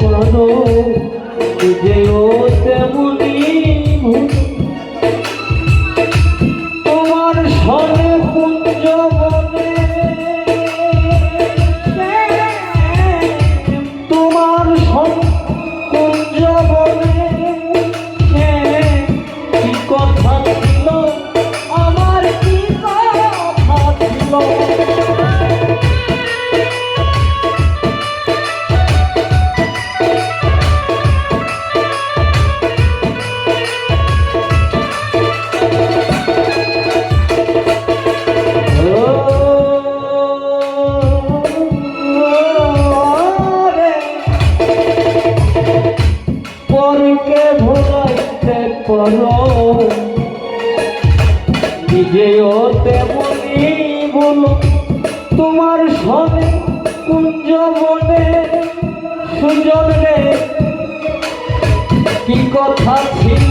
করো যেও তেমনি করো নিজেও তেমনি বলো তোমার সনে কুঞ্জ মনে সুজন। কি কথা ছিল?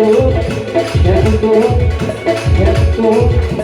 약속도 약속도 약속도